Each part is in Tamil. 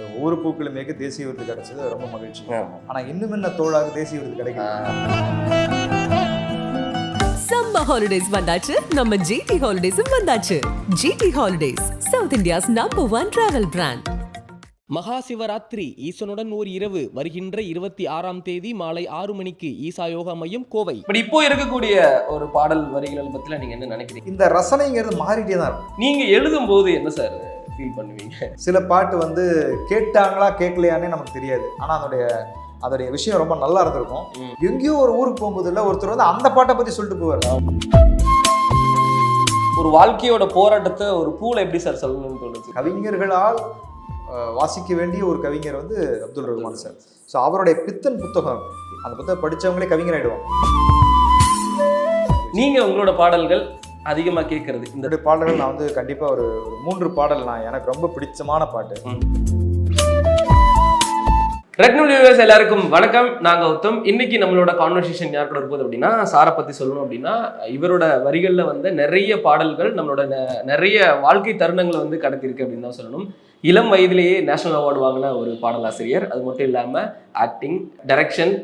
இந்த ஒவ்வொரு பூக்களுமேக்கு தேசிய விருது கிடைச்சது. ரொம்ப மகிழ்ச்சி. ஆமா. ஆனா இன்னும் என்ன தோழாக தேசிய விருது கிடைக்கல சம்மர் ஹாலிடேஸ் வந்தாச்சு. நம்ம ஜிடி ஹாலிடேஸும் வந்தாச்சு. GT holidays South India's number one travel brand Maha Shivaratri ஈசனுடன் ஓர் இரவு வருகின்ற இருபத்தி ஆறாம் தேதி மாலை ஆறு மணிக்கு ஈசா யோகா மையம் கோவை. பட் இப்போ இருக்கக்கூடிய ஒரு பாடல் வரிகள் பத்தில நீங்க என்ன நினைக்கிறீங்க? இந்த ரசனைங்கிறது மாறிட்டே தான் நீங்க எழுதும் போது என்ன சார்? ஃபீல் பண்ணுவீங்க. சில பாட்டு வந்து கேட்டாங்களா கேட்கலையானே நமக்கு தெரியாது. ஆனா அதோடைய அதோடைய விஷயம் ரொம்ப நல்லா இருந்திருக்கும். எங்கேயோ ஒரு ஊருக்கு போகும்போது இல்ல ஒருத்தர் வந்து அந்த பாட்டை பத்தி சொல்லிட்டு போவார். ஒரு வாழ்க்கையோட போராட்டத்தை ஒரு பூல எப்படி சார் சொல்லணும்னு தோணுச்சு? கவிஞர்களால் வாசிக்க வேண்டிய ஒரு கவிஞர் வந்து அப்துல் ரஹ்மான் சார் ஸோ அவருடைய பித்தன் புத்தகம் அந்த புத்தகம் படிச்சவங்களே கவிஞர் ஆயிடுவாங்க நீங்க உங்களோட பாடல்கள் அதிகமா கேட்கறது இந்த பாடல்கள் நான் வந்து கண்டிப்பா ஒரு மூன்று பாடல் நான் எனக்கு ரொம்ப பிடிச்சமான பாட்டு. ரெட்னு வியூவர்ஸ் எல்லாருக்கும் வணக்கம். நாங்க கௌதம். இன்னைக்கு நம்மளோட கான்வர்சேஷன் யார் கூட இருப்போது அப்படின்னா சாரை பத்தி சொல்லணும் அப்படின்னா இவரோட வரிகள்ல வந்து நிறைய பாடல்கள் நம்மளோட நிறைய வாழ்க்கை தருணங்களை வந்து கடத்திருக்கு அப்படின்னு தான் சொல்லணும். இளம் வயதிலேயே நேஷனல் அவார்டு வாங்கின ஒரு பாடலாசிரியர். அது மட்டும் இல்லாம ஆக்டிங் டைரக்ஷன்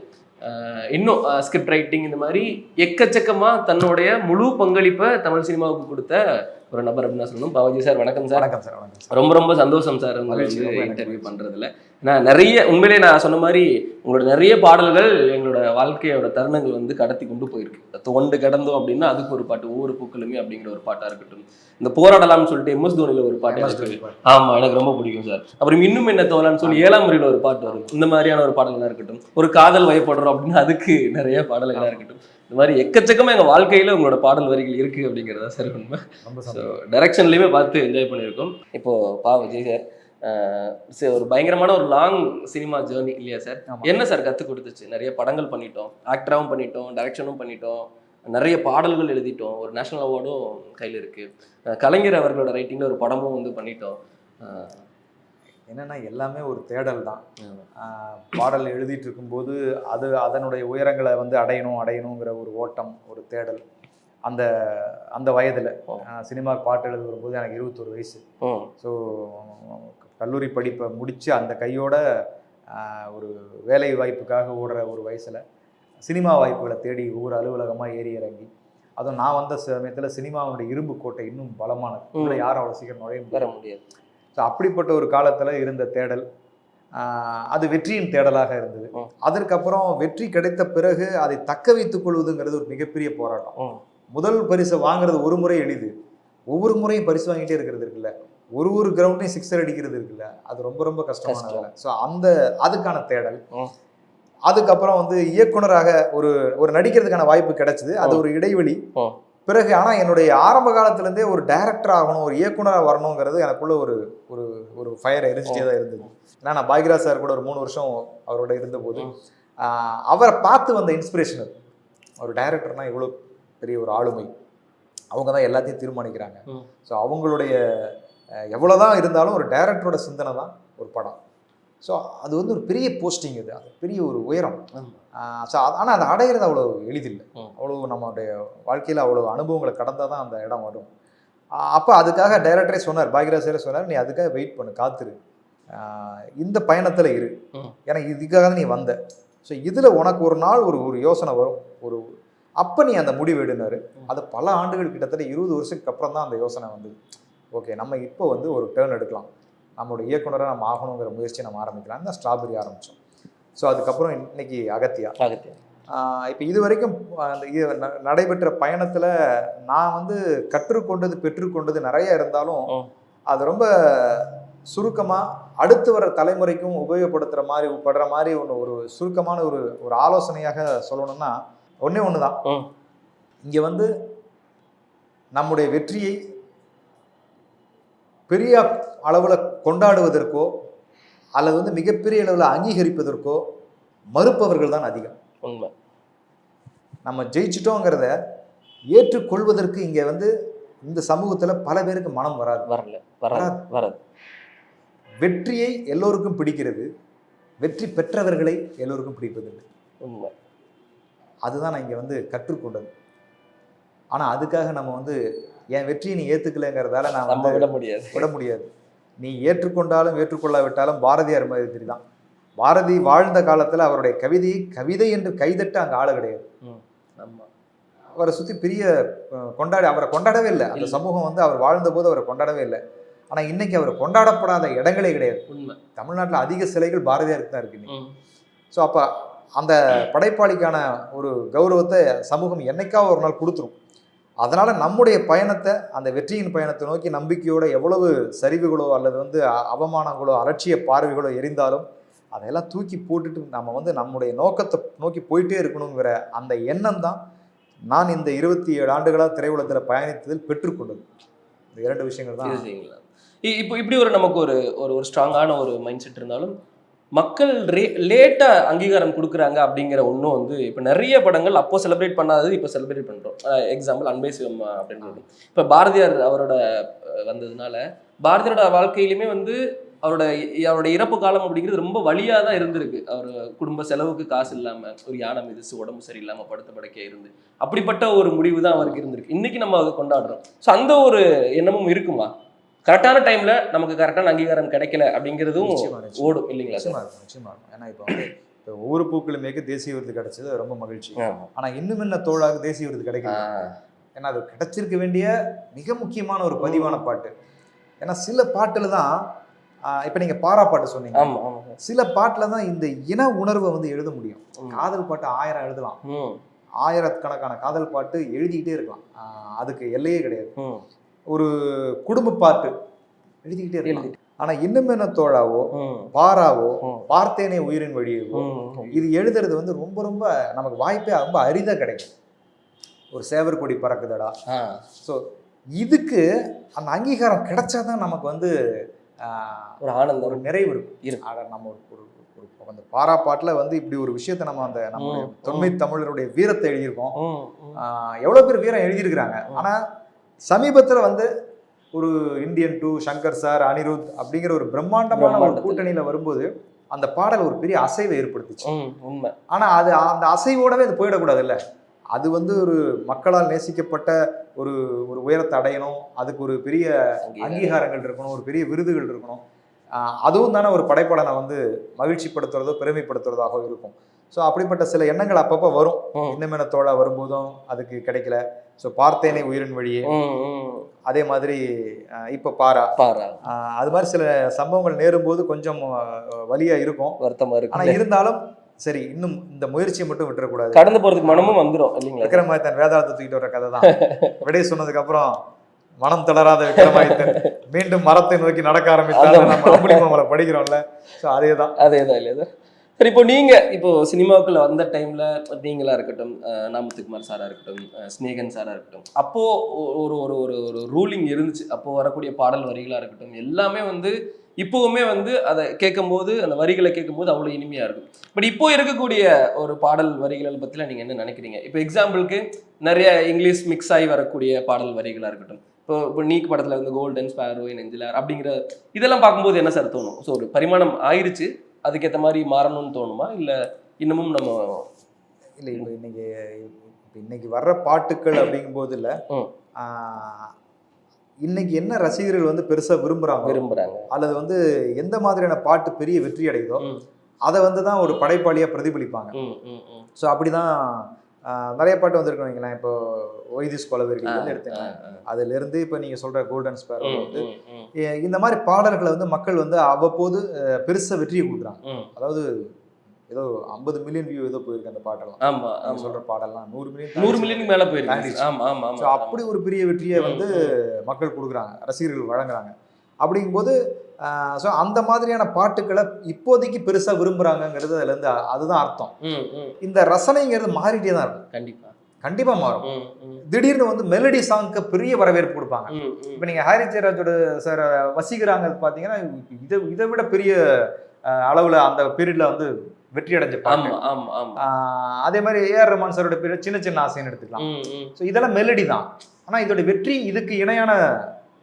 இன்னும் ஸ்கிரிப்ட் ரைட்டிங் இந்த மாதிரி எக்கச்சக்கமாக தன்னுடைய முழு பங்களிப்பை தமிழ் சினிமாவுக்கு கொடுத்த ஒரு நபர் அப்படின்னு சொல்லணும். பாவாஜி சார் வணக்கம் சார். வணக்கம் சார் வணக்கம் ரொம்ப ரொம்ப சந்தோஷம் சார் எனக்கு இன்டர்வியூ பண்றதுல. நான் நிறைய உண்மையிலே நான் சொன்ன மாதிரி உங்களோட நிறைய பாடல்கள் எங்களோட வாழ்க்கையோட தருணங்கள் வந்து கடத்தி கொண்டு போயிருக்கு. தோண்டு கடந்தோம் அப்படின்னா அதுக்கு ஒரு பாட்டு ஒவ்வொரு பூக்களுமே அப்படிங்கிற ஒரு பாட்டா இருக்கட்டும். இந்த போராடலாம்னு சொல்லிட்டு எம்எஸ் தோனில ஒரு பாட்டு எனக்கு. ஆமா எனக்கு ரொம்ப பிடிக்கும் சார். அப்புறம் இன்னும் என்ன தோலான்னு சொல்லி ஏழாம் முறையில் ஒரு பாட்டு வரும். இந்த மாதிரியான ஒரு பாடல்களா இருக்கட்டும். ஒரு காதல் வயப்படுறோம் அப்படின்னா அதுக்கு நிறைய பாடல்களா இருக்கட்டும். இந்த மாதிரி எக்கச்சக்கமா எங்க வாழ்க்கையில உங்களோட பாடல் வரிகள் இருக்கு அப்படிங்கிறதா சார் உண்மை. ஸோ டைரக்ஷன்லையுமே பார்த்து என்ஜாய் பண்ணியிருக்கோம். இப்போ பா விஜய் சார் சரி, ஒரு பயங்கரமான ஒரு லாங் சினிமா ஜேர்னி இல்லையா சார். என்ன சார் கற்றுக் கொடுத்துச்சு? நிறைய படங்கள் பண்ணிட்டோம். ஆக்டராகவும் பண்ணிட்டோம். டைரக்ஷனும் பண்ணிட்டோம். நிறைய பாடல்கள் எழுதிட்டோம். ஒரு நேஷனல் அவார்டும் கையில் இருக்கு. அஹ் கலைஞர் அவர்களோட ரைட்டிங்கில் ஒரு படமும் வந்து பண்ணிட்டோம். என்னன்னா எல்லாமே ஒரு தேடல் தான். பாடல் எழுதிட்டு இருக்கும்போது அது அதனுடைய உயரங்களை வந்து அடையணும் அடையணுங்கிற ஒரு ஓட்டம் ஒரு தேடல். அந்த அந்த வயதில். சினிமா பாட்டு எழுத வரும்போது எனக்கு இருபத்தொரு வயசு. ஸோ கல்லூரி படிப்பை முடித்து அந்த கையோட ஒரு வேலை வாய்ப்புக்காக ஓடுற ஒரு வயசில் சினிமா வாய்ப்புகளை தேடி ஒவ்வொரு அலுவலகமாக ஏறி இறங்கி அதுவும் நான் வந்த சமயத்தில் சினிமாவுடைய இரும்பு கோட்டை இன்னும் பலமானது யாரும் அவ்வளோ சீக்கிரம் நுழைய முடியாது. ஸோ அப்படிப்பட்ட ஒரு காலத்தில் இருந்த தேடல் அது வெற்றியின் தேடலாக இருந்தது. அதற்கப்புறம் வெற்றி கிடைத்த பிறகு அதை தக்க வைத்துக் கொள்வதுங்கிறது ஒரு மிகப்பெரிய போராட்டம் முதல் பரிசை வாங்குறது ஒரு முறை எளிது ஒவ்வொரு முறையும் பரிசு வாங்கிட்டே இருக்கிறது இருக்குல்ல ஒரு ஒரு கிரவுண்டையும் சிக்ஸர் அடிக்கிறது இருக்குல்ல அது ரொம்ப ரொம்ப கஷ்டமான கஷ்டம். வேலை ஸோ அந்த அதுக்கான தேடல். அதுக்கப்புறம் வந்து இயக்குனராக ஒரு ஒரு நடிக்கிறதுக்கான வாய்ப்பு கிடைச்சது அது. ஒரு இடைவெளி. பிறகு ஆனால் என்னுடைய ஆரம்ப காலத்துலேருந்தே ஒரு டைரக்டர் ஆகணும் ஒரு இயக்குனராக வரணுங்கிறது எனக்குள்ள ஒரு ஒரு ஒரு ஃபயர் எரிஞ்சிட்டே தான் இருந்தது. ஏன்னா நான் பாக்யராஜ் சார் கூட ஒரு மூணு வருஷம் அவரோட இருந்தபோது ம். ஆஹ் அவரை பார்த்து வந்த இன்ஸ்பிரேஷன் ஒரு டைரக்டர்னா இவ்வளோ பெரிய ஒரு ஆளுமை. அவங்க தான் எல்லாத்தையும் தீர்மானிக்கிறாங்க. ஸோ அவங்களுடைய அஹ், எவ்வளவுதான் இருந்தாலும் ஒரு டைரக்டரோட சிந்தனை தான் ஒரு படம். ஸோ அது வந்து ஒரு பெரிய போஸ்டிங் இது. அது பெரிய ஒரு உயரம். ஸோ ஆனால் அதை அடையிறது அவ்வளோ எளிதில்லை. அவ்வளோ நம்மளுடைய வாழ்க்கையில் அவ்வளோ அனுபவங்களை கடந்தால் தான் அந்த இடம் வரும். அப்போ அதுக்காக டைரக்டரே சொன்னார் பாக்யராஜ் சாரே சொன்னார் நீ அதுக்காக வெயிட் பண்ணு காத்துரு. இந்த பயணத்தில் இரு. ஏன்னா இதுக்காக தான் நீ வந்த. ஸோ இதில் உனக்கு ஒரு நாள் ஒரு ஒரு யோசனை வரும். ஒரு அப்போ நீ அந்த முடிவு எடுனாரு. அது பல ஆண்டுகள் கிட்டத்தட்ட இருபது வருஷத்துக்கு அப்புறம் தான் அந்த யோசனை வந்தது. ஓகே நம்ம இப்போ வந்து ஒரு டேர்ன் எடுக்கலாம். நம்மளோட இயக்குனராக நம்ம ஆகணுங்கிற முயற்சியை நம்ம ஆரம்பிக்கலாம். தான் ஸ்ட்ராபெரி ஆரம்பித்தோம் ஸோ அதுக்கப்புறம் இன்னைக்கு அகத்தியா. அகத்தியம் இப்போ இது வரைக்கும் அந்த நடைபெற்ற பயணத்தில் நான் வந்து கற்றுக்கொண்டது பெற்றுக்கொண்டது நிறைய இருந்தாலும். அது ரொம்ப சுருக்கமாக அடுத்து வர தலைமுறைக்கும் உபயோகப்படுத்துகிற மாதிரி படுற மாதிரி ஒன்று ஒரு சுருக்கமான ஒரு ஒரு ஆலோசனையாக சொல்லணும்னா ஒன்றே ஒன்று தான். இங்கே வந்து நம்முடைய வெற்றியை பெரிய அளவில் கொண்டாடுவதற்கோ அல்லது வந்து மிகப்பெரிய அளவில் அங்கீகரிப்பதற்கோ மறுப்பவர்கள் தான் அதிகம். உண்மை. நம்ம ஜெயிச்சிட்டோங்கிறத ஏற்றுக்கொள்வதற்கு இங்கே வந்து இந்த சமூகத்தில் பல பேருக்கு மனம் வராது. வரல வராது வராது. வெற்றியை எல்லோருக்கும் பிடிக்கிறது. வெற்றி பெற்றவர்களை எல்லோருக்கும் பிடிப்பதில்லை. உண்மை. அதுதான் நான் இங்கே வந்து கற்றுக்கொண்டது. ஆனால் அதுக்காக நம்ம வந்து என் வெற்றியை நீ ஏற்றுக்கலைங்கிறதால நான் நம்ம வந்து விட முடியாது. விட முடியாது. நீ ஏற்றுக்கொண்டாலும் ஏற்றுக்கொள்ளாவிட்டாலும் பாரதியார் மாதிரி தான் பாரதி வாழ்ந்த காலத்துல அவருடைய கவிதையை கவிதை என்று கைதட்ட அங்க ஆளு கிடையாது. அவரை சுத்தி பெரிய கொண்டாடி அவரை கொண்டாடவே இல்லை. அந்த. சமூகம் வந்து அவர் வாழ்ந்த போது அவரை கொண்டாடவே இல்லை. ஆனா இன்னைக்கு அவர் கொண்டாடப்படாத இடங்களே கிடையாது. தமிழ்நாட்டுல அதிக சிலைகள் பாரதியாருக்கு தான் இருக்கு. ஸோ அப்போ அந்த படைப்பாளிக்கான ஒரு கௌரவத்தை சமூகம் என்னைக்காவது ஒரு நாள் கொடுத்துரும். அதனால் நம்முடைய பயணத்தை அந்த வெற்றியின் பயணத்தை நோக்கி நம்பிக்கையோடு எவ்வளவு சரிவுகளோ அல்லது வந்து அவமானங்களோ அலட்சிய பார்வைகளோ எரிந்தாலும் அதையெல்லாம் தூக்கி போட்டுட்டு நம்ம வந்து நம்முடைய நோக்கத்தை நோக்கி போயிட்டே இருக்கணுங்கிற அந்த எண்ணம் தான் நான் இந்த இருபத்தி ஏழு ஆண்டுகளாக திரையுலகத்தில் பயணித்ததில் பெற்றுக்கொண்டது. இந்த இரண்டு விஷயங்கள் தான். இ- இப்போ இப்படி ஒரு நமக்கு ஒரு ஒரு ஒரு ஸ்ட்ராங்கான ஒரு மைண்ட் செட் இருந்தாலும் மக்கள் ரே லேட்டாக அங்கீகாரம் கொடுக்குறாங்க அப்படிங்கிற ஒன்றும் வந்து இப்போ நிறைய படங்கள் அப்போ செலிப்ரேட் பண்ணாதது இப்போ செலிப்ரேட் பண்ணுறோம் எக்ஸாம்பிள் அன்பை சிவம் அப்படின்றது. இப்போ பாரதியார் அவரோட வந்ததுனால பாரதியாரோட வாழ்க்கையிலுமே வந்து அவரோட அவரோட இறப்பு காலம் அப்படிங்கிறது ரொம்ப வழியாக தான் இருந்திருக்கு. அவர் குடும்ப செலவுக்கு காசு இல்லாமல் ஒரு யானை மிதிச்சு உடம்பு சரியில்லாமல் படுத்த படுக்கே இருந்து. அப்படிப்பட்ட ஒரு முடிவு தான் அவருக்கு இருந்திருக்கு. இன்னைக்கு நம்ம அதை கொண்டாடுறோம். ஸோ அந்த ஒரு எண்ணமும் இருக்குமா? கரெக்டான டைம்ல நமக்கு கரெக்டான அங்கீகாரம் கிடைக்கல அப்படிங்கிறதும். ஓடும் இல்லைங்களா சார்? நிச்சயமா இருக்கும் நிச்சயமா. இருக்கும் ஏன்னா இப்போ வந்து ஒவ்வொரு பூக்களுமேக்கு தேசிய விருது கிடைச்சது ரொம்ப மகிழ்ச்சி. ஆமா. ஆனா இன்னும் என்ன தோழாக தேசிய விருது கிடைக்கல? ஏன்னா அது கிடைச்சிருக்க வேண்டிய மிக முக்கியமான ஒரு பதிவான பாட்டு. ஏன்னா சில பாட்டுல தான் இப்ப நீங்க பாரா பாட்டு சொன்னீங்க. சில பாட்டுல தான் இந்த இன உணர்வை வந்து எழுத முடியும். காதல் பாட்டு ஆயிரம் எழுதலாம். ஆயிரக்கணக்கான காதல் பாட்டு எழுதிக்கிட்டே இருக்கலாம். அதுக்கு எல்லையே கிடையாது. ஒரு குடும்ப பாட்டு எழுதிக்கிட்டே இருக்கலாம் ஆனா இன்னும் என்ன தோழாவோ பாராவோ பார்த்தேனே உயிரின் வழியவோ ம். இது எழுதுறது வந்து ரொம்ப ரொம்ப நமக்கு வாய்ப்பே ரொம்ப அரிதா கிடைக்கும். ஒரு சேவர் கொடி பறக்குதடா. ஸோ இதுக்கு அந்த அங்கீகாரம் கிடைச்சாதான் நமக்கு வந்து ஆஹ், ஒரு ஆனந்தம் ஒரு நிறைவு இருக்கும். நம்ம ஒரு ஒரு அந்த பாராப்பாட்டில் வந்து இப்படி ஒரு விஷயத்த நம்ம அந்த நம்மளுடைய ம், தொன்மை தமிழருடைய வீரத்தை எழுதியிருக்கோம். எவ்வளவு பேர் வீரம் எழுதியிருக்கிறாங்க. ம். சமீபத்துல வந்து ஒரு Indian two Shankar sir Anirudh அப்படிங்கிற ஒரு பிரம்மாண்டமான ஒரு. கூட்டணியில வரும்போது அந்த பாடல் ஒரு பெரிய அசைவை ஏற்படுத்துச்சு. உண்மை. ஆனா அது அந்த அசைவோடவே அது போயிடக்கூடாது இல்ல அது வந்து ஒரு மக்களால் நேசிக்கப்பட்ட ஒரு ஒரு உயரத்தை அடையணும். அதுக்கு ஒரு பெரிய அங்கீகாரங்கள் இருக்கணும். ஒரு பெரிய விருதுகள் இருக்கணும். அதுவும் தானே ஒரு படைப்பாளனை வந்து மகிழ்ச்சிப்படுத்துறதோ பெருமைப்படுத்துறதாகவோ இருக்கும். ஸோ அப்படிப்பட்ட சில எண்ணங்கள் அப்பப்போ வரும். இன்னமென தோழா வரும்போதும் அதுக்கு கிடைக்கல. ஸோ பார்த்தேனே உயிரின் வழியே. அதே மாதிரி இப்ப பாரா. பாரா. அது மாதிரி சில சம்பவங்கள் நேரும்போது கொஞ்சம் வலியா இருக்கும். வருத்தமா ஆனா இருக்கு இருந்தாலும் சரி இன்னும் இந்த முயற்சியை மட்டும் விட்டுறக்கூடாது. கடந்து போறதுக்கு மனமும் வந்துரும் இல்லைங்களா? விக்ரமாதித்தன் வேதாளத்தை தூக்கிட்டு வர கதை தான் விடை சொன்னதுக்கு அப்புறம் மனம் தளராத விக்ரமாதித்தன் மீண்டும் மரத்தை நோக்கி நடக்க ஆரம்பித்தாங்க அந்த- நம்ம படிக்கிறோம்ல ஸோ அதே தான் அதேதான். இல்லையா சரி இப்போ நீங்க இப்போ சினிமாவுக்குள்ள வந்த டைம்ல நீங்களா இருக்கட்டும் நாமத்துக்குமார் சாரா இருக்கட்டும் அஹ், ஸ்நேகன் சாரா இருக்கட்டும் அப்போ ஒரு ஒரு ஒரு ஒரு ரூலிங் இருந்துச்சு. அப்போ வரக்கூடிய பாடல் வரிகளா இருக்கட்டும் எல்லாமே வந்து இப்போவுமே வந்து அதை கேட்கும்போது அந்த வரிகளை கேட்கும்போது அவ்வளோ இனிமையாக இருக்கும். பட் இப்போ இருக்கக்கூடிய ஒரு பாடல் வரிகளை பத்தில நீங்கள் என்ன நினைக்கிறீங்க? இப்போ எக்ஸாம்பிளுக்கு நிறைய இங்கிலீஷ் மிக்ஸ் ஆகி வரக்கூடிய பாடல் வரிகளாக இருக்கட்டும். இப்போ இப்போ நீக் படத்தில் வந்து கோல்டன் ஸ்பேரோ நெஞ்சிலார் அப்படிங்கிற இதெல்லாம் பார்க்கும்போது என்ன சார் தோணும்? ஸோ ஒரு பரிமாணம் ஆயிருச்சு. அதுக்கேற்ற மாதிரி மாறணும்னு தோணுமா இல்ல இன்னமும் நம்ம இல்லை இப்போ இன்னைக்கு இன்னைக்கு வர்ற பாட்டுக்கள் அப்படிங்கும்போது இல்லை. இன்னைக்கு என்ன ரசிகர்கள் வந்து பெருசா விரும்புறாங்க விரும்புறாங்க அல்லது வந்து எந்த மாதிரியான பாட்டு பெரிய வெற்றி அடையுதோ. அதை வந்து தான் ஒரு படைப்பாளியா பிரதிபலிப்பாங்க. ஸோ அப்படிதான் நிறைய பாட்டு வந்திருக்கும் வைங்களேன். இப்போ ஒய்திஸ் கொலவெறிகள் வந்து ஆ, எடுத்தேன் ஆ. அதுல இருந்து இப்போ நீங்க சொல்ற கோல்டன் ஸ்பேரோ வந்து இந்த மாதிரி பாடல்களை வந்து மக்கள் வந்து அவ்வப்போது பெருசா வெற்றியை கொடுக்குறாங்க. அதாவது ஏதோ ஐம்பது மில்லியன் வியூ ஏதோ போயிருக்கு அந்த பாட்டெல்லாம். ஆமா ஆமா. சொல்ற பாடல்லாம். நூறு மில்லியன் நூறு மில்லியனுக்கு மேல போயிருக்கு. ஆமா ஆமா அப்படி ஒரு பெரிய வெற்றியை வந்து மக்கள் கொடுக்குறாங்க. ரசிகர்கள் வழங்குறாங்க. அப்படிங்கும்போது ஸோ அந்த மாதிரியான பாட்டுக்களை இப்போதைக்கு பெருசா விரும்புறாங்கங்கிறது அதுல இருந்து அ- அதுதான் அர்த்தம். இந்த ரசனைங்கிறது மாறிட்டே தான் இருக்கும். கண்டிப்பா. கண்டிப்பா மாறும். திடீர்னு வந்து மெலடி சாங்க்கு பெரிய வரவேற்பு கொடுப்பாங்க. இப்போ நீங்க ஹாரி ஜெயராஜோட சார் வசீகராங்க பார்த்தீங்கன்னா இதை இதை விட பெரிய அளவுல அந்த பீரியட்ல வந்து வெற்றி அடைஞ்ச பாட்டு. அதே மாதிரி ஏஆர் ரஹ்மான் சாரோட பீரியட் சின்ன சின்ன ஆசைன்னு எடுத்துக்கலாம். ஸோ இதெல்லாம் மெலடி தான். ஆனா இதோட வெற்றி இதுக்கு இணையான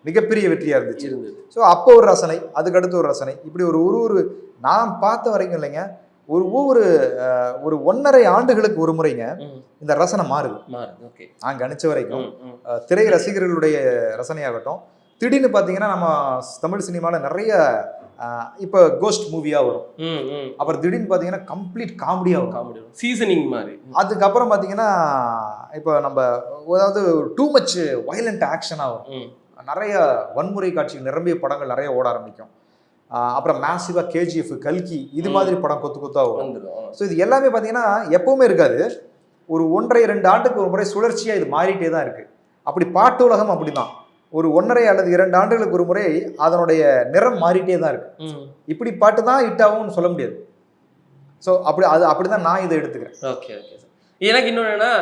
மிகப்பெரிய வெற்றியா இருந்துச்சு. இருந்தது. ஸோ அப்போ ஒரு ரசனை அதுக்கு அடுத்து ஒரு ரசனை. இப்படி ஒரு ஒரு ஒரு நான் பார்த்த வரைக்கும் இல்லைங்க. ஒரு ஒவ்வொரு ஒரு ஒன்றரை ஆண்டுகளுக்கு ஒரு முறைங்க இந்த ரசனை மாறுது. மாறுது. ஓகே. நான் கணிச்ச வரைக்கும் திரை ரசிகர்களுடைய ரசனையாகட்டும் திடீர்னு பார்த்தீங்கன்னா நம்ம தமிழ் சினிமாவில் நிறைய இப்போ கோஸ்ட் மூவியாக வரும். அப்புறம் திடீர்னு பார்த்தீங்கன்னா கம்ப்ளீட் காமெடியாக வரும். காமெடி சீசனிங் மாதிரி அதுக்கப்புறம் பார்த்தீங்கன்னா இப்போ நம்ம அதாவது டூ மச் வயலண்ட் ஆக்ஷனாக வரும். நிறைய வன்முறை காட்சிகள் நிரம்பிய படங்கள் நிறைய ஓட ஆரம்பிக்கும். அப்புறம் மேசிவாக கேஜிஎஃப் கல்கி இது. மாதிரி படம் கொத்து கொத்தா வரும். வந்துடும் ஸோ இது எல்லாமே பார்த்தீங்கன்னா எப்பவுமே இருக்காது. ஒரு ஒன்றரை ரெண்டு ஆண்டுக்கு ஒரு முறை சுழற்சியாக இது மாறிட்டே தான் இருக்கு. அப்படி பாட்டு உலகம் அப்படிதான். ஒரு ஒன்றரை அல்லது இரண்டு ஆண்டுகளுக்கு ஒரு முறை அதனுடைய நிறம் மாறிட்டே தான் இருக்கு. இப்படி பாட்டு தான் ஹிட் ஆகும்னு சொல்ல முடியாது. ஸோ அப்படி அது அப்படி தான் நான் இதை எடுத்துக்கிறேன். ஓகே ஓகே சார் எனக்கு இன்னொன்று என்னன்னா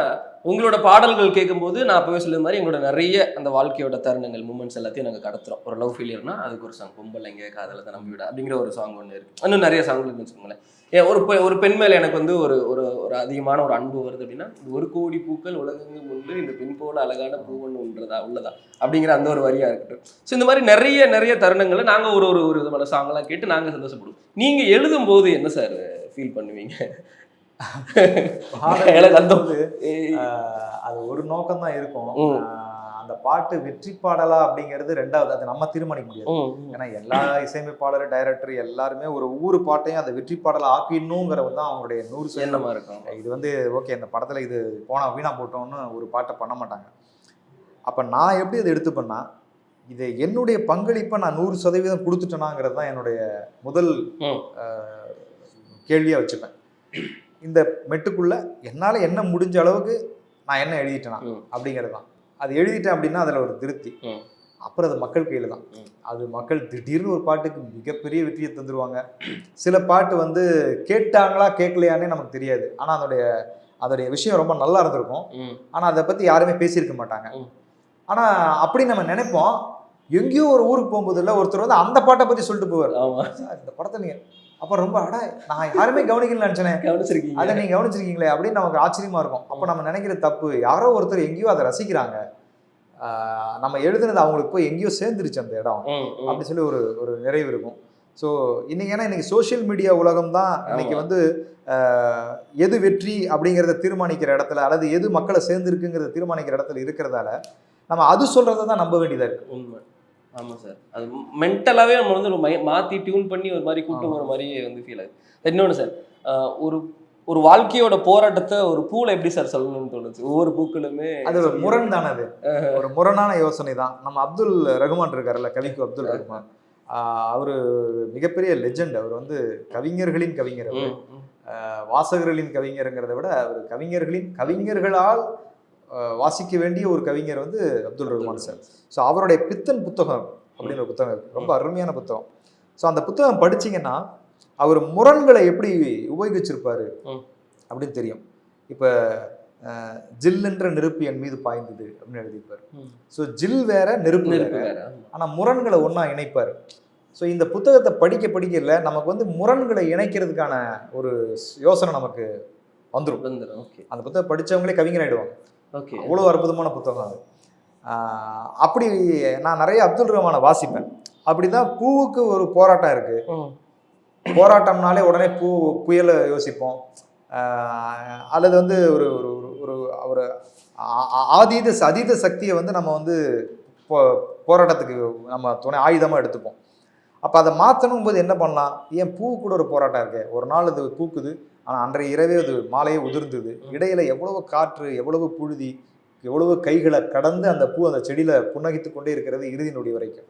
உங்களோட பாடல்கள் கேட்கும்போது நான் அப்பவே சொல்லுற மாதிரி எங்களோட நிறைய அந்த வாழ்க்கையோட தருணங்கள் மூமெண்ட்ஸ் எல்லாத்தையும் நாங்கள் கடத்துறோம். ஒரு லவ் ஃபெயிலியர்னா அதுக்கு ஒரு சாங் பொம்பளைங்க காதலை தான் விட அப்படிங்கிற ஒரு சாங் ஒன்று இருக்கு. இன்னும் நிறைய சாங் இருக்குன்னு வச்சுக்கோங்களேன். ஏன் ஒரு ஒரு பெண் மேலே எனக்கு வந்து ஒரு ஒரு ஒரு அதிகமான ஒரு அன்பு வருது அப்படின்னா ஒரு கோடி பூக்கள் உலகங்கள் உண்டு இந்த பெண் போல அழகான பூவன் ஒன்றதா உள்ளதா அப்படிங்கிற அந்த ஒரு வரியா இருக்கட்டும். ஸோ இந்த மாதிரி நிறைய நிறைய தருணங்களை நாங்கள் ஒரு ஒரு ஒரு விதமான சாங்கெல்லாம் கேட்டு நாங்கள் சந்தோஷப்படுவோம். நீங்கள் எழுதும் போது என்ன சார் ஃபீல் பண்ணுவீங்க? எனக்கு அந்த அது ஒரு நோக்கம் தான் இருக்கும் அந்த பாட்டு வெற்றி பாடலா அப்படிங்கிறது ரெண்டாவது அது நம்ம தீர்மானிக்க முடியாது. ஏன்னா எல்லா இசையமைப்பாளர் டைரக்டர் எல்லாருமே ஒரு ஒவ்வொரு பாட்டையும் அதை வெற்றி பாடலா ஆக்கிடணுங்கிறது தான் அவங்களுடைய நூறு என்னமா இருக்கும் இது வந்து ஓகே இந்த படத்துல இது போனா வீணா போட்டோம்னு ஒரு பாட்டை பண்ண மாட்டாங்க. அப்ப நான் எப்படி அதை எடுத்துப்பேன்னா இது என்னுடைய பங்களிப்பை நான் நூறு சதவீதம் கொடுத்துட்டேனாங்கிறது தான் என்னுடைய முதல் ம். ஆஹ், கேள்வியா வச்சுப்பேன். இந்த மெட்டுக்குள்ள என்னால என்ன முடிஞ்ச அளவுக்கு நான் என்ன எழுதிட்டேனா. அப்படிங்கிறது தான் அது எழுதிட்டேன் அப்படின்னா அதுல ஒரு திருப்தி. அப்புறம் அது மக்கள் கையில தான். அது மக்கள் திடீர்னு ஒரு பாட்டுக்கு மிகப்பெரிய வெற்றியை தந்துருவாங்க சில பாட்டு வந்து கேட்டாங்களா கேட்கலையானே நமக்கு தெரியாது ஆனா அதோடைய அதோடைய விஷயம் ரொம்ப நல்லா இருந்திருக்கும் ம். ஆனா அதை பத்தி யாருமே பேசியிருக்க மாட்டாங்க ம். ஆனா அப்படி நம்ம நினைப்போம் எங்கேயோ ஒரு ஊருக்கு போகும்போது இல்ல ஒருத்தர் வந்து அந்த பாட்டை பத்தி சொல்லிட்டு போவார் ஆமா "சார், இந்த படத்தை நீங்க அப்ப ரொம்ப அட நான் யாருமே கவனிக்கல நினைச்சேனே. கவனிச்சிருக்கீங்க. அதை நீங்க கவனிச்சிருக்கீங்களே அப்படின்னு நமக்கு ஆச்சரியமா இருக்கும். அப்ப நம்ம நினைக்கிற தப்பு யாரோ ஒருத்தர் எங்கேயோ அதை ரசிக்கிறாங்க. நம்ம எழுதுனது அவங்களுக்கு போய் எங்கேயோ சேர்ந்துருச்சு அந்த இடம். ம், ம். அப்படி சொல்லி ஒரு ஒரு நிறைவு இருக்கும். ஸோ இன்னைக்கு ஏன்னா இன்னைக்கு சோஷியல் மீடியா உலகம் தான் இன்னைக்கு. வந்து எது வெற்றி அப்படிங்கிறத தீர்மானிக்கிற இடத்துல அல்லது எது மக்களை சேர்ந்துருக்குங்கிறத தீர்மானிக்கிற இடத்துல இருக்கிறதால நம்ம அது சொல்றதை தான் நம்ப வேண்டியதா இருக்கு. உண்மை. ஆமா சார். அது மென்டலாவே நம்ம வந்து ஒரு மை- மாத்தி டியூன் பண்ணி ஒரு மாதிரி கூட்டு ஆமா. போற மாதிரியே வந்து ஃபீல் ஆகுது. இன்னொன்று சார் ஒரு ஒரு வாழ்க்கையோட போராட்டத்தை ஒரு பூல எப்படி சார் சொல்லணும்னு தோணுச்சு? ஒவ்வொரு பூக்களுமே அது ஒரு முரண் தானே அது. ஒரு முரணான யோசனை தான். நம்ம அப்துல் ரகுமான் இருக்காருல்ல கவிக்கு அப்துல் ரகுமான். ஆஹ் அவரு மிகப்பெரிய லெஜெண்ட் அவர் வந்து கவிஞர்களின் கவிஞர் வாசகர்களின் கவிஞருங்கிறத விட அவர் கவிஞர்களின் கவிஞர்களால் வாசிக்க வேண்டிய ஒரு கவிஞர் வந்து அப்துல் ரஹ்மான் சார். ஸோ அவருடைய பித்தன் புத்தகம் அப்படின்னு ஒரு புத்தகம் இருக்கு. ரொம்ப அருமையான புத்தகம். ஸோ அந்த புத்தகம் படிச்சீங்கன்னா அவர் முரண்களை எப்படி உபயோகிச்சிருப்பாரு. அப்படின்னு தெரியும். இப்போ ஜில் என்ற நெருப்பு என் மீது பாய்ந்தது அப்படின்னு எழுதியிருப்பார். ஸோ ஜில் வேற நெருப்பு வேற. ஆனால் முரண்களை ஒன்றா இணைப்பார். ஸோ இந்த புத்தகத்தை படிக்க படிக்கல நமக்கு வந்து முரண்களை இணைக்கிறதுக்கான ஒரு யோசனை நமக்கு வந்துடும் அந்த புத்தகம் படிச்சவங்களே கவிஞர் ஆயிடுவாங்க. ஓகே. அவ்வளோ அற்புதமான புத்தகம் அது. அப்படி நான் நிறைய அப்துல் ரஹ்மானை வாசிப்பேன். அப்படிதான் பூவுக்கு ஒரு போராட்டம் இருக்கு. போராட்டம்னாலே உடனே பூ புயலை யோசிப்போம். அல்லது வந்து ஒரு ஒரு ஒரு- ஒரு ஆதீத அதீத சக்தியை வந்து நம்ம வந்து போ போராட்டத்துக்கு நம்ம துணை ஆயுதமாக எடுத்துப்போம். அப்போ அதை மாற்றணும் போது என்ன பண்ணலாம்? ஏன் பூ கூட ஒரு போராட்டம் இருக்கு. ஒரு நாள் அது பூக்குது. ஆனால் அன்றைய இரவே அது மாலையே உதிர்ந்தது. இடையில எவ்வளவு காற்று எவ்வளவு புழுதி எவ்வளவு கைகளை கடந்து அந்த பூ அந்த செடியில புன்னகித்து கொண்டே இருக்கிறது இறுதி நொடி வரைக்கும்.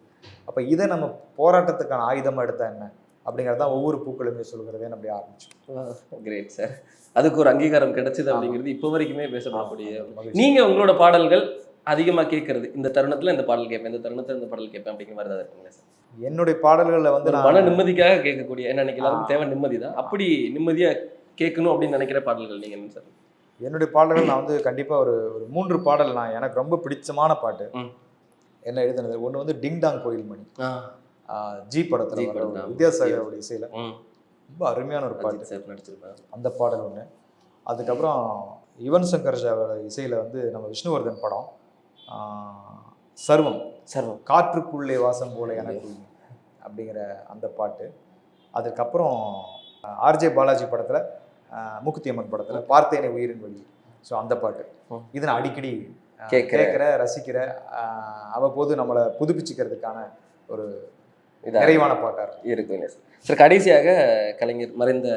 அப்போ இதை நம்ம போராட்டத்துக்கான ஆயுதமாக எடுத்தா என்ன? அப்படிங்கிறது தான் ஒவ்வொரு பூக்களுமே சொல்கிறதே அப்படி ஆரம்பிச்சோம் கிரேட் சார் அதுக்கு ஒரு அங்கீகாரம் கிடைச்சது அப்படிங்கிறது இப்போ வரைக்குமே பேசப்படக்கூடிய. நீங்க உங்களோட பாடல்கள் அதிகமா கேட்கறது இந்த தருணத்துல இந்த பாடல் கேட்பேன் இந்த தருணத்துல இந்த பாடல் கேட்பேன் அப்படிங்கிற மாதிரி தான் இருக்குங்களா சார் என்னுடைய பாடல்களில் வந்து மன நிம்மதிக்காக கேட்கக்கூடிய என்ன இன்னைக்கு எல்லாருக்கும். தேவை நிம்மதி தான் அப்படி நிம்மதியா கேட்கணும் அப்படின்னு நினைக்கிற பாடல்கள் நீங்க என்ன சார்? என்னுடைய பாடல்கள் நான் வந்து கண்டிப்பாக ஒரு ஒரு மூன்று பாடல் நான் எனக்கு ரொம்ப பிடிச்சமான பாட்டு. என்ன எழுதுனது? ஒன்று வந்து டிங் டாங் கோயில் மணி ஜி படத்தில். வித்யாசாகரோட இசையில். ரொம்ப அருமையான ஒரு பாட்டு. சார் நடிச்சிருப்பேன் அந்த பாடல் ஒன்று அதுக்கப்புறம் யுவன் சங்கர் ஜாவோட இசையில் வந்து நம்ம விஷ்ணுவர்தன் படம். சர்வம். சர்வம். காற்றுக்குள்ளே வாசம் போல எனக்கு அப்படிங்கிற அந்த பாட்டு. அதுக்கப்புறம் ஆர்ஜே பாலாஜி படத்தில் முக்குத்தி அம்மன் படத்தில் பார்த்தேனே உயிரின் வழி ஸோ அந்த பாட்டு. இது நான் அடிக்கடி கேட்கிற. ரசிக்கிற அவ்வப்போது நம்மளை புதுப்பிச்சுக்கிறதுக்கான ஒரு நிறைவான பாட்டாக இருக்குங்க சார். கடைசியாக கலைஞர் மறைந்த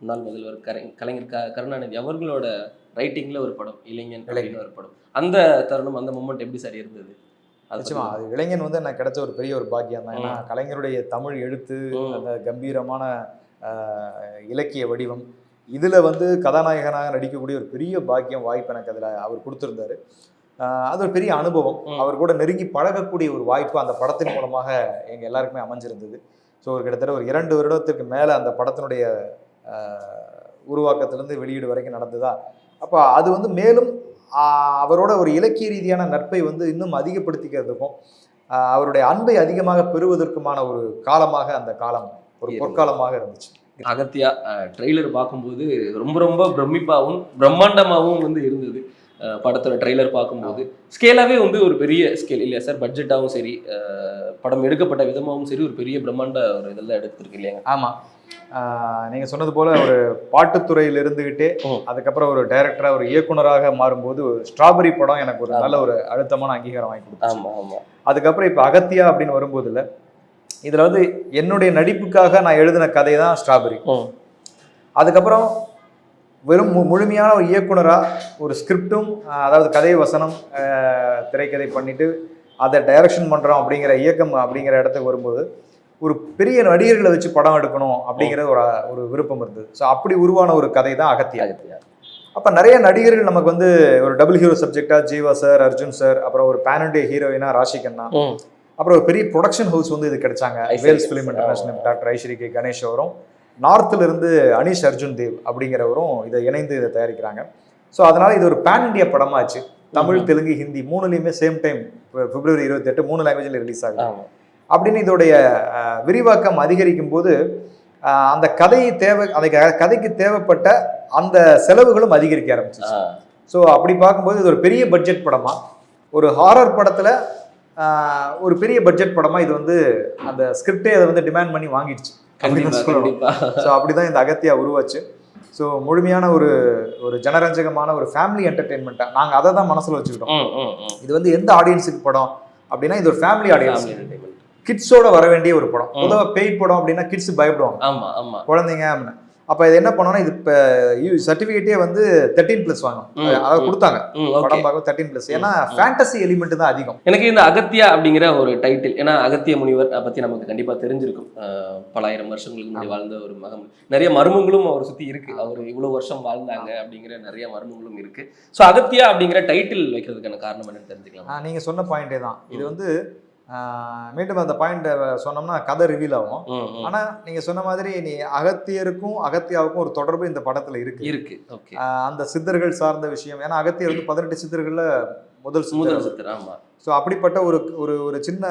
முன்னாள் முதல்வர் கரை கலைஞர் க கருணாநிதி அவர்களோட ரைட்டிங்ல ஒரு படம் இளைஞன் அப்படின்னு ஒரு படம். அந்த தருணம் அந்த மூமெண்ட் எப்படி சார் இருந்தது? அது நிச்சயமா அது இளைஞன் வந்து எனக்கு கிடைச்ச ஒரு பெரிய ஒரு பாக்கியம் தான். ஏன்னா கலைஞருடைய தமிழ் எழுத்து. அந்த கம்பீரமான ஆஹ், இலக்கிய வடிவம் இதுல வந்து கதாநாயகனாக நடிக்கக்கூடிய ஒரு பெரிய பாக்கியம் வாய்ப்பு எனக்கு அதுல அவர் கொடுத்திருந்தாரு. அது ஒரு பெரிய அனுபவம். அவர் கூட நெருங்கி பழகக்கூடிய ஒரு வாய்ப்பு அந்த படத்தின் மூலமாக எங்க எல்லாருக்குமே அமைஞ்சிருந்தது. ஸோ ஒரு கிட்டத்தட்ட ஒரு இரண்டு வருடத்துக்கு மேல அந்த படத்தினுடைய உருவாக்கத்திலிருந்து வெளியீடு வரைக்கும் நடந்ததா. அப்போ அது வந்து மேலும் அவரோட ஒரு இலக்கிய ரீதியான நட்பை வந்து இன்னும் அதிகப்படுத்திக்கிறதுக்கும் அவருடைய அன்பை அதிகமாக பெறுவதற்குமான ஒரு காலமாக அந்த காலம் ஒரு. பொற்காலமாக இருந்துச்சு. அகத்தியா ட்ரெய்லர் பார்க்கும்போது ரொம்ப ரொம்ப பிரமிப்பாகவும் பிரம்மாண்டமாகவும் வந்து இருந்தது. படத்தோட ட்ரெய்லர் பார்க்கும்போது. ஸ்கேலாவே வந்து ஒரு பெரிய ஸ்கேல் இல்லையா சார் பட்ஜெட்டாகவும் சரி படம் எடுக்கப்பட்ட விதமாகவும் சரி ஒரு பெரிய பிரம்மாண்ட ஒரு இதெல்லாம் எடுத்திருக்கு இல்லையாங்க ஆமா. ஆஹ், நீங்க சொன்னது போல ஒரு பாட்டுத்துறையில் இருந்துகிட்டே ம். அதுக்கப்புறம் ஒரு டைரக்டரா ஒரு இயக்குனராக மாறும்போது ஸ்ட்ராபெரி படம் எனக்கு ஒரு நல்ல ஒரு அழுத்தமான அங்கீகாரம் வாங்கி கொடுத்துச்சு. ஆமா ஆமா. அதுக்கப்புறம் இப்போ அகத்தியா அப்படின்னு வரும்போது இல்ல இதுல வந்து என்னுடைய நடிப்புக்காக நான் எழுதின கதை தான் ஸ்ட்ராபெரி. அதுக்கப்புறம் வெறும் முழுமையான ஒரு இயக்குனரா ஒரு ஸ்கிரிப்டும் அதாவது கதை வசனம் திரைக்கதை பண்ணிட்டு அதை டைரக்ஷன் பண்றோம் அப்படிங்கிற இயக்கம் அப்படிங்கிற இடத்துக்கு வரும்போது ஒரு பெரிய நடிகர்களை வச்சு படம் எடுக்கணும் அப்படிங்கிற ஒரு ஒரு விருப்பம் இருந்தது. ஸோ அப்படி உருவான ஒரு கதை தான் அகத்தியா. அகத்தியா. அப்போ நிறைய நடிகர்கள் நமக்கு வந்து ஒரு டபுள் ஹீரோ சப்ஜெக்டா ஜீவா சார் அர்ஜுன் சார் அப்புறம் ஒரு பேன் இண்டியா ஹீரோயினா ராஷிகண்ணா. அப்புறம் ஒரு பெரிய ப்ரொடக்ஷன் ஹவுஸ் வந்து இது கிடைச்சாங்க. Vels film. International doctor Ishari K Ganesh அவரும். நார்த்ல இருந்து அனீஷ் அர்ஜுன் தேவ் அப்படிங்கிறவரும் இதை இணைந்து இதை தயாரிக்கிறாங்க. ஸோ அதனால இது ஒரு பேன் இண்டியா படமாச்சு. தமிழ் தெலுங்கு ஹிந்தி மூணுலையுமே சேம் டைம் பிப்ரவரி இருபத்தி எட்டு மூணு லாங்குவேஜில் ரிலீஸ் ஆகுது. ஆமா. அப்படின்னு இதோடைய விரிவாக்கம் அதிகரிக்கும் போது அந்த கதையை தேவை அந்த கதைக்கு தேவைப்பட்ட அந்த செலவுகளும் அதிகரிக்க ஆரம்பிச்சிச்சு. ஸோ அப்படி பார்க்கும்போது இது ஒரு பெரிய பட்ஜெட் படமா? ஒரு ஹாரர் படத்துல ஒரு பெரிய பட்ஜெட் படமா இது வந்து அந்த ஸ்கிரிப்டே அதை வந்து டிமாண்ட் பண்ணி வாங்கிடுச்சு. ஸோ அப்படிதான் இந்த அகத்தியா உருவாச்சு. ஸோ முழுமையான ஒரு ஒரு ஜனரஞ்சகமான ஒரு ஃபேமிலி என்டர்டெயின்மெண்ட்டாக நாங்கள் அதை தான் மனசில் வச்சுக்கிட்டோம். இது வந்து எந்த ஆடியன்ஸுக்கு படம்? அப்படின்னா இது ஒரு ஃபேமிலி ஆடியன்ஸ். கிட்ஸோட வர வேண்டிய ஒரு படம். பொதுவாக பெய்ட் படம் அப்படின்னா கிட்ஸ் பயப்படுவாங்க. ஆமா ஆமா. குழந்தைங்க அப்படின்னு. அப்போ இது என்ன பண்ணோம்னா இது இப்போ சர்டிஃபிகேட்டே வந்து தேர்ட்டீன் ப்ளஸ் வாங்கணும். ம். கொடுத்தாங்க. படம் பார்க்க தேர்ட்டீன் ப்ளஸ் ஏன்னா ஃபேண்டசி எலிமெண்ட் தான் அதிகம். எனக்கு இந்த அகத்தியா அப்படிங்கிற ஒரு டைட்டில் ஏன்னா அகத்திய முனிவர் பத்தி நமக்கு கண்டிப்பா தெரிஞ்சிருக்கும். பலாயிரம் வருஷங்களுக்கு முன்னாடி வாழ்ந்த ஒரு மகம் நிறைய மர்மங்களும் அவர் சுத்தி இருக்கு. அவர் இவ்வளவு வருஷம் வாழ்ந்தாங்க அப்படிங்கிற நிறைய மர்மங்களும் இருக்கு. சோ அகத்தியா அப்படிங்கிற டைட்டில் வைக்கிறதுக்கான காரணம் என்னன்னு தெரிஞ்சுக்கலாம்? ஆ, நீங்க சொன்ன பாயிண்டே தான் இது வந்து மீண்டும் அந்த பாயிண்ட் சொன்னோம்னா கதை ரிவீல் ஆகும். ஆனா நீங்க சொன்ன மாதிரி நீ அகத்தியருக்கும் அகத்தியாவுக்கும் ஒரு தொடர்பு இந்த படத்துல இருக்கு. இருக்கு அந்த சித்தர்கள் சார்ந்த விஷயம். ஏன்னா அகத்தியர் வந்து பதினெட்டு சித்தர்கள்ல முதல் முதல் சித்தர் ஆமா. ஸோ அப்படிப்பட்ட ஒரு ஒரு ஒரு சின்ன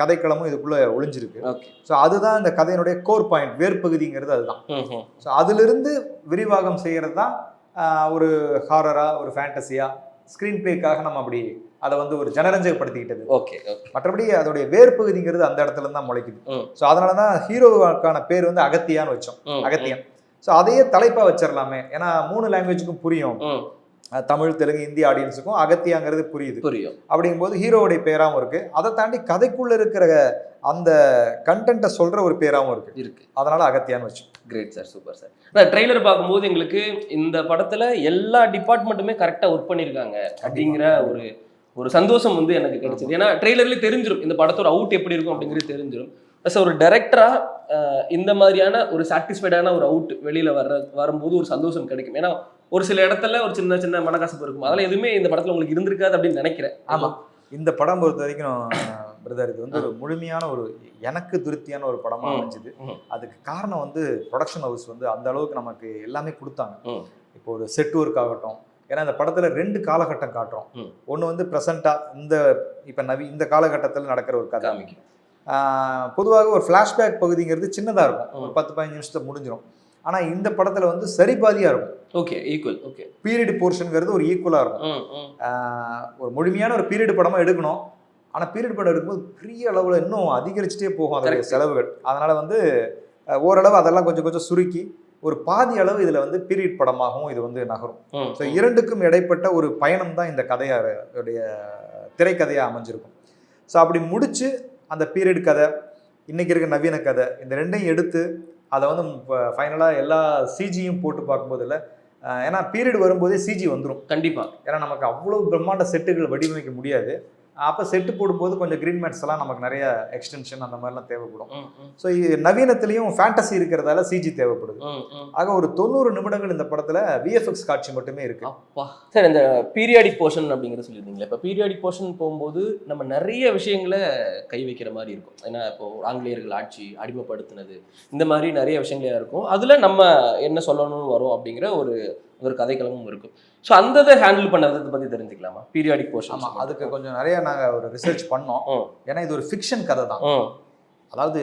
கதைக்களமும் இதுக்குள்ள ஒளிஞ்சிருக்கு. ஸோ அதுதான் இந்த கதையினுடைய கோர் பாயிண்ட் வேர்பகுதிங்கிறது அதுதான். ஸோ அதிலிருந்து விரிவாகம் செய்கிறது தான் ஒரு ஹாரரா ஒரு ஃபேண்டசியா ஸ்க்ரீன் பிளேக்காக நம்ம அப்படி அதை வந்து ஒரு ஜனரஞ்சகப்படுத்திக்கிட்டது. ஓகே மற்றபடி அதோடைய வேர்பகுதிங்கிறது அந்த இடத்துல தான் முளைக்குது. ஸோ அதனால தான் ஹீரோவுக்கான பேர் வந்து அகத்தியான்னு வச்சோம். ம், அகத்தியன். ஸோ அதையே தலைப்பா வச்சிடலாமே ஏன்னா மூணு லாங்குவேஜுக்கும் புரியும். தமிழ் தெலுங்கு இந்தி ஆடியன்ஸுக்கும் அகத்தியாங்கிறது புரியுது. புரியும். அப்படிங்கும்போது ஹீரோவுடைய பேராகவும் இருக்கு. அதை தாண்டி கதைக்குள்ள இருக்கிற அந்த கண்டென்ட்டை சொல்ற ஒரு பேராகவும் இருக்கு. இருக்கு. அதனால அகத்தியான்னு வச்சோம். கிரேட் சார் சூப்பர் சார் நான் ட்ரெய்லர் பார்க்கும்போது எங்களுக்கு இந்த படத்துல எல்லா டிபார்ட்மெண்ட்டுமே கரெக்டாக ஒர்க் பண்ணியிருக்காங்க அப்படிங்கிற ஒரு ஒரு சந்தோஷம் வந்து எனக்கு கிடைச்சது. ஏன்னா ட்ரெய்லர்லேயே தெரிஞ்சிடும் இந்த படத்தோட அவுட் எப்படி இருக்கும் அப்படிங்கிறது தெரிஞ்சிடும் ப்ளஸ் ஒரு டைரக்டரா இந்த மாதிரியான ஒரு சாட்டிஸ்ஃபைடான ஒரு அவுட் வெளியில வர்ற வரும்போது ஒரு சந்தோஷம் கிடைக்கும். ஏன்னா ஒரு சில இடத்துல ஒரு சின்ன சின்ன மனக்கசப்பு இருக்கும். அதெல்லாம் எதுவுமே இந்த படத்துல உங்களுக்கு இருந்திருக்காது அப்படின்னு நினைக்கிறேன். ஆமா. இந்த படம் பொறுத்த வரைக்கும் பிரதர் இது வந்து ஒரு முழுமையான ஒரு எனக்கு திருப்தியான ஒரு படமா ம். அமைஞ்சது. அதுக்கு காரணம் வந்து ப்ரொடக்ஷன் ஹவுஸ் வந்து அந்த அளவுக்கு நமக்கு எல்லாமே கொடுத்தாங்க. இப்போ ஒரு செட் ஒர்க் ஆகட்டும் ஏன்னா இந்த படத்துல ரெண்டு காலகட்டம் காட்டுறோம். ஒன்று வந்து ப்ரெசண்டா இந்த இப்ப நவி இந்த காலகட்டத்தில் நடக்கிற ஒரு கதை. பொதுவாக ஒரு ஃப்ளாஷ்பேக் பகுதிங்கிறது சின்னதா இருக்கும். ஒரு. பத்து பதினஞ்சு நிமிஷத்தை முடிஞ்சிடும் ஆனா இந்த படத்துல வந்து சரிபாதியா இருக்கும். Okay equal okay. பீரியட் போர்ஷனுங்கிறது ஒரு ஈக்குவலா இருக்கும். ஒரு முழுமையான ஒரு பீரியட் படமா எடுக்கணும். ஆனா பீரியட் படம் எடுக்கும்போது பெரிய அளவுல இன்னும் அதிகரிச்சுட்டே போகும் அதோடைய. செலவுகள். அதனால வந்து ஓரளவு அதெல்லாம் கொஞ்சம் கொஞ்சம் சுருக்கி ஒரு பாதி அளவு இதில் வந்து பீரியட் படமாகவும் இது வந்து நகரும். ஸோ இரண்டுக்கும் இடைப்பட்ட ஒரு பயணம் தான் இந்த கதையோடைய திரைக்கதையாக அமைஞ்சிருக்கும். ஸோ அப்படி முடிச்சு அந்த பீரியட் கதை இன்னைக்கு இருக்க நவீன கதை இந்த ரெண்டையும் எடுத்து அதை வந்து ஃபைனலாக எல்லா சிஜியும் போட்டு பார்க்கும்போது இல்லை ஏன்னா பீரியட் வரும்போதே சிஜி வந்துடும் கண்டிப்பா. ஏன்னா நமக்கு அவ்வளோ பிரம்மாண்ட செட்டுகள் வடிவமைக்க முடியாது. அப்போ செட்டு போடும்போது கொஞ்சம் கிரீன் மேட்ஸ் எல்லாம் நமக்கு நிறைய எக்ஸ்டென்ஷன் அந்த மாதிரிலாம் தேவைப்படும். ஸோ நவீனத்துலேயும் ஃபேண்டசி இருக்கிறதால சிஜி தேவைப்படுது. ஆக ஒரு தொண்ணூறு நிமிடங்கள் இந்த படத்தில் விஎஃப்எக்ஸ் காட்சி மட்டுமே இருக்கு. அப்பா. சார் இந்த பீரியாடிக் போர்ஷன் அப்படிங்கிறத சொல்லியிருந்தீங்களே இப்போ பீரியாடிக் போர்ஷன் போகும்போது நம்ம நிறைய விஷயங்களை கை வைக்கிற மாதிரி இருக்கும். ஏன்னா இப்போ ஆங்கிலேயர்கள் ஆட்சி அடிமைப்படுத்தினது இந்த மாதிரி நிறைய விஷயங்கள் இருக்கும். அதில் நம்ம என்ன சொல்லணும்னு வரும் அப்படிங்கிற ஒரு ஒரு கதைக்களமும் இருக்கும். ஸோ அந்த இதை ஹேண்டில் பண்ணதை பற்றி தெரிஞ்சுக்கலாமா பீரியாடிக் போர்ஷன் ஆமாம் அதுக்கு கொஞ்சம் நிறைய நாங்கள் ஒரு ரிசர்ச் பண்ணோம். ஏன்னா இது ஒரு ஃபிக்ஷன் கதை தான். அதாவது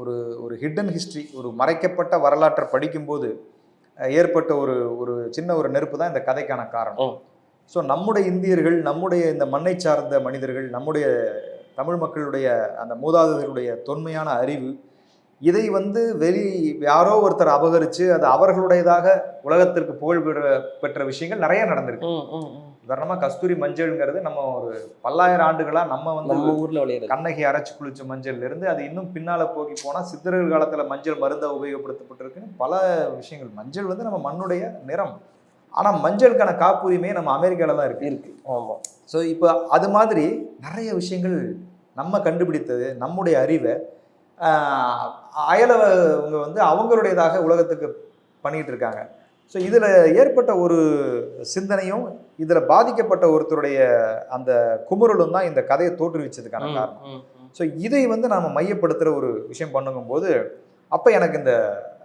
ஒரு ஒரு ஹிடன் ஹிஸ்ட்ரி ஒரு மறைக்கப்பட்ட வரலாற்றை படிக்கும்போது ஏற்பட்ட ஒரு ஒரு சின்ன ஒரு நெருப்பு தான் இந்த கதைக்கான காரணம். ஸோ நம்முடைய இந்தியர்கள் நம்முடைய இந்த மண்ணை சார்ந்த மனிதர்கள் நம்முடைய தமிழ் மக்களுடைய அந்த மூதாதையர்களுடைய தொன்மையான அறிவு இதை வந்து வெளி யாரோ ஒருத்தர் அபகரித்து அது அவர்களுடையதாக உலகத்திற்கு புகழ் பெற பெற்ற விஷயங்கள் நிறைய நடந்திருக்கு. உதாரணமாக கஸ்தூரி மஞ்சள்ங்கிறது நம்ம ஒரு பல்லாயிரம் ஆண்டுகளாக நம்ம வந்து ஊர்ல விளையாடுறது கண்ணகி அரைச்சு குளிச்ச மஞ்சள்ல இருந்து அது இன்னும் பின்னால போகி போனா சித்தர்கள் காலத்துல மஞ்சள் மருந்தா உபயோகப்படுத்தப்பட்டிருக்குன்னு பல விஷயங்கள். மஞ்சள் வந்து நம்ம மண்ணுடைய நிறம். ஆனா மஞ்சளுக்கான காப்புரிமையே நம்ம அமெரிக்கால தான் இருக்கு. இருக்கு. ஆமா. ஸோ இப்போ அது மாதிரி நிறைய விஷயங்கள் நம்ம கண்டுபிடித்தது நம்முடைய அறிவை அயலவங்க வந்து அவங்களுடையதாக உலகத்துக்கு பண்ணிட்டு இருக்காங்க ஸோ இதில் ஏற்பட்ட ஒரு சிந்தனையும் இதில் பாதிக்கப்பட்ட ஒருத்தருடைய அந்த குமுறலும் தான் இந்த கதையை தோற்றுவிச்சதுக்கான காரணம். ஸோ இதை வந்து நாம மையப்படுத்துகிற ஒரு விஷயம் பண்ணுங்கும்போது அப்போ எனக்கு இந்த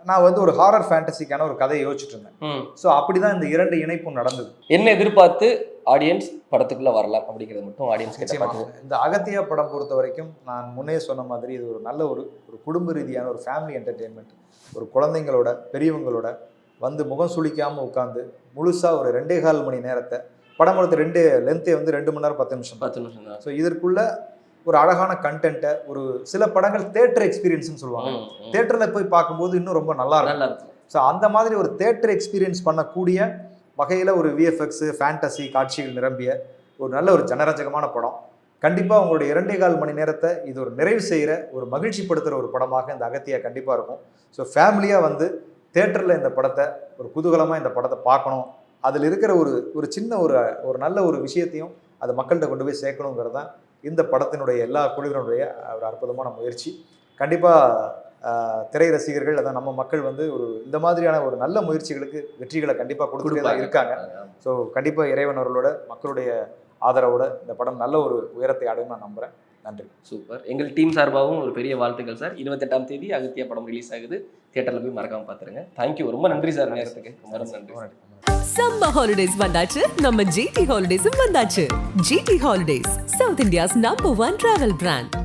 நான் வந்து ஒரு ஹாரர் ஃபேண்டசிக்கான ஒரு கதையை யோசிச்சுட்டு இருந்தேன். ஸோ அப்படி தான் இந்த இரண்டு இணைப்பும் நடந்தது என்ன எதிர்பார்த்து ஆடியன்ஸ் படத்துக்குள்ள வரலாம் அப்படிங்கிறது மட்டும் ஆடியன்ஸ் கிட்ட நிச்சயமா. பார்த்து இந்த அகத்தியா படம் பொறுத்த வரைக்கும் நான் முன்னே சொன்ன மாதிரி இது ஒரு நல்ல ஒரு ஒரு குடும்ப ரீதியான ஒரு ஃபேமிலி என்டர்டெயின்மெண்ட் ஒரு குழந்தைங்களோட பெரியவங்களோட வந்து முகம் சுளிக்காம உட்காந்து முழுசா ஒரு ரெண்டே கால் மணி நேரத்தை படம் எடுத்த ரெண்டு லென்த்தே வந்து ரெண்டு மணி நேரம் பத்து நிமிஷம். பத்து நிமிஷம் தான். ஸோ இதற்குள்ள ஒரு அழகான கண்டென்ட்டை ஒரு சில படங்கள் தேட்டர் எக்ஸ்பீரியன்ஸ்னு சொல்லுவாங்க. தேட்டரில் போய் பார்க்கும்போது இன்னும் ரொம்ப நல்லா இருக்கும். ஸோ அந்த மாதிரி ஒரு தேட்டர் எக்ஸ்பீரியன்ஸ் பண்ணக்கூடிய வகையில் ஒரு விஎஃப்எக்ஸு ஃபேண்டசி காட்சிகள் நிரம்பிய ஒரு நல்ல ஒரு ஜனரஞ்சகமான படம். கண்டிப்பாக உங்களுடைய இரண்டே கால் மணி நேரத்தை இது ஒரு நிறைவு செய்கிற ஒரு மகிழ்ச்சிப்படுத்துகிற ஒரு படமாக இந்த அகத்தியா கண்டிப்பாக இருக்கும். ஸோ ஃபேமிலியாக வந்து தேட்டரில் இந்த படத்தை ஒரு குதூகலமாக இந்த படத்தை பார்க்கணும். அதில் இருக்கிற ஒரு ஒரு சின்ன ஒரு ஒரு நல்ல ஒரு விஷயத்தையும் அதை மக்கள்கிட்ட கொண்டு போய் சேர்க்கணுங்கிறது தான் இந்த படத்தினுடைய எல்லா குழுவினுடைய ஒரு அற்புதமான முயற்சி. கண்டிப்பாக திரை ரசிகர்கள் அதான் நம்ம மக்கள் வந்து ஒரு இந்த மாதிரியான ஒரு நல்ல முயற்சிகளுக்கு வெற்றிகளை கண்டிப்பாக கொடுத்துட்டே தான் இருக்காங்க. ஸோ கண்டிப்பாக இறைவன் அவர்களோட மக்களுடைய ஆதரவோட இந்த படம் நல்ல ஒரு உயரத்தை அடையும் நான் நம்புகிறேன் நன்றி. சூப்பர். எங்கள் டீம் சார்பாகவும் ஒரு பெரிய வாழ்த்துக்கள் சார். இருபத்தெட்டாம் தேதி அகத்தியா படம் ரிலீஸ் ஆகுது. தியேட்டர்ல போய் மறக்காம பார்த்துருங்க தேங்க்யூ ரொம்ப நன்றி சார். நேரத்துக்கு. ரொம்ப நன்றி சம்மர் ஹாலிடேஸ் வந்தாச்சு. நம்ம ஜிடி ஹாலிடேஸும் வந்தாச்சு. GT holidays South India's number one travel brand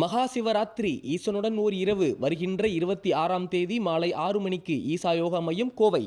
Maha Shivaratri ஈசனுடன் ஓர் இரவு வருகின்ற இருபத்தி ஆறாம் தேதி மாலை ஆறு மணிக்கு ஈசா யோகா மையம் கோவை.